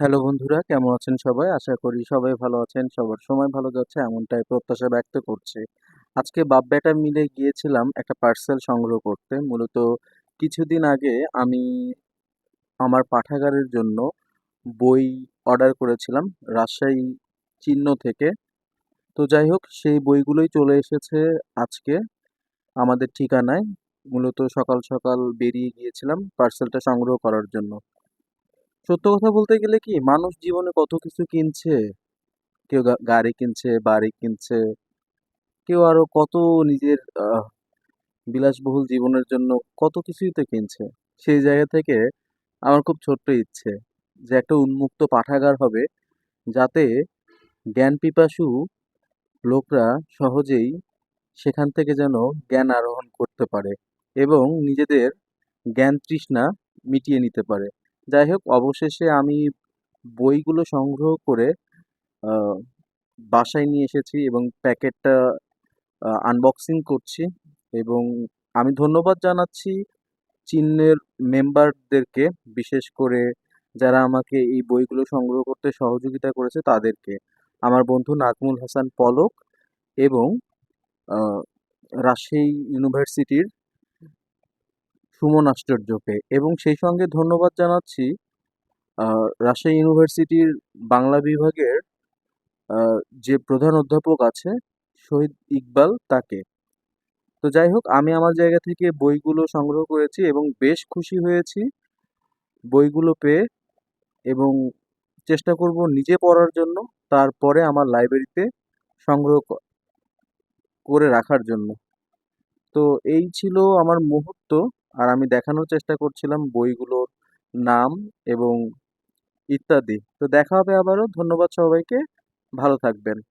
Hello বন্ধুরা, কেমন আছেন সবাই? আশা করি সবাই ভালো আছেন। সবার সময় ভালো যাচ্ছে, এমনটাই প্রত্যাশা ব্যক্ত করছে। আজকে বাপ বেটা মিলে গিয়েছিলাম একটা পার্সেল সংগ্রহ করতে। মূলত কিছুদিন আগে আমি আমার পাঠাগারের জন্য বই অর্ডার করেছিলাম রাজশাহী চিহ্ন থেকে। তো যাই হোক, সেই বইগুলোই চলে এসেছে আজকে আমাদের ঠিকানায়। মূলত সকাল সকাল বেরিয়ে গিয়েছিলাম পার্সেলটা সংগ্রহ করার জন্য। সত্য কথা বলতে গেলে কি, মানুষ জীবনে কত কিছু কিনছে, কেউ গা- গাড়ি কিনছে, বাড়ি কিনছে, কেউ আরও কত নিজের বিলাসবহুল জীবনের জন্য কত কিছুই তো কিনছে। সেই জায়গা থেকে আমার খুব ছোট্ট ইচ্ছে যে একটা উন্মুক্ত পাঠাগার হবে যাতে জ্ঞান পিপাসু লোকরা সহজেই সেখান থেকে যেন জ্ঞান আরোহণ করতে পারে এবং নিজেদের জ্ঞান তৃষ্ণা মিটিয়ে নিতে পারে। যাই হোক অবশেষে আমি বইগুলো সংগ্রহ করে বাসায় নিয়ে এসেছি এবং প্যাকেটটা আনবক্সিং করছি এবং আমি ধন্যবাদ জানাচ্ছি চিহ্নের মেম্বারদেরকে, বিশেষ করে যারা আমাকে এই বইগুলো সংগ্রহ করতে সহযোগিতা করেছে তাদেরকে। আমার বন্ধু নাজমুল হাসান পলক এবং রাজশাহী ইউনিভার্সিটির সুমন আশ্চর্যকে। এবং সেই সঙ্গে ধন্যবাদ জানাচ্ছি রাজশাহী ইউনিভার্সিটির বাংলা বিভাগের যে প্রধান অধ্যাপক আছে, শহীদ ইকবাল তাকে। তো যাই হোক, আমি আমার জায়গা থেকে বইগুলো সংগ্রহ করেছি এবং বেশ খুশি হয়েছি। বইগুলো পেয়ে এবং চেষ্টা করব নিজে পড়ার জন্য, তারপরে আমার লাইব্রেরিতে সংগ্রহ করে রাখার জন্য। তো এই ছিল আমার মুহূর্ত। আর আমি দেখানোর চেষ্টা করছিলাম বইগুলোর নাম এবং ইত্যাদি। তো দেখা হবে আবারও। ধন্যবাদ সবাইকে। ভালো থাকবেন।